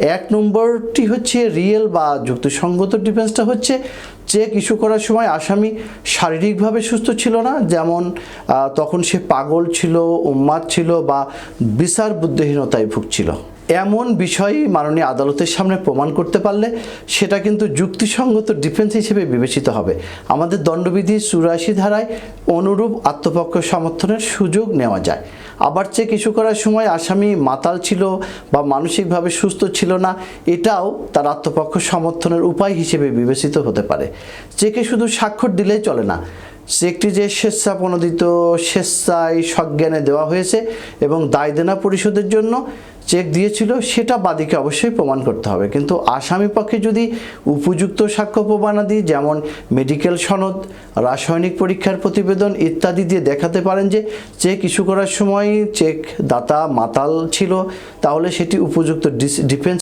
এক নম্বরটি হচ্ছে রিয়েল বা যুক্তিসঙ্গত ডিফেন্সটা হচ্ছে চেক ইস্যু করার সময় আসামি শারীরিকভাবে সুস্থ ছিল না, যেমন তখন সে পাগল ছিল, উম্মাদ ছিল বা বিচার বুদ্ধিহীনতায় ভুগছিল। এমন বিষয় মাননীয় আদালতের সামনে প্রমাণ করতে পারলে সেটা কিন্তু যুক্তিসঙ্গত ডিফেন্স হিসেবে বিবেচিত হবে। আমাদের দণ্ডবিধি চুরাশি ধারায় অনুরূপ আত্মপক্ষ সমর্থনের সুযোগ নেওয়া যায়। আবার চেক ইস্যু করার সময় আসামি মাতাল ছিল বা মানসিকভাবে সুস্থ ছিল না, এটাও তার আত্মপক্ষ সমর্থনের উপায় হিসেবে বিবেচিত হতে পারে। চেকে শুধু স্বাক্ষর দিলেই চলে না চেকটি যে স্বেচ্ছা প্রণোদিত স্বেচ্ছায় সজ্ঞানে দেওয়া হয়েছে এবং দায় দেনা পরিশোধের জন্য চেক দিয়েছিল, সেটা বাদীকে অবশ্যই প্রমাণ করতে হবে। কিন্তু আসামি পক্ষে যদি উপযুক্ত সাক্ষ্য প্রমাণাদি যেমন মেডিকেল সনদ, রাসায়নিক পরীক্ষার প্রতিবেদন ইত্যাদি দিয়ে দেখাতে পারেন যে চেক ইস্যু করার সময় চেক দাতা মাতাল ছিল, তাহলে সেটি উপযুক্ত ডিস- ডিফেন্স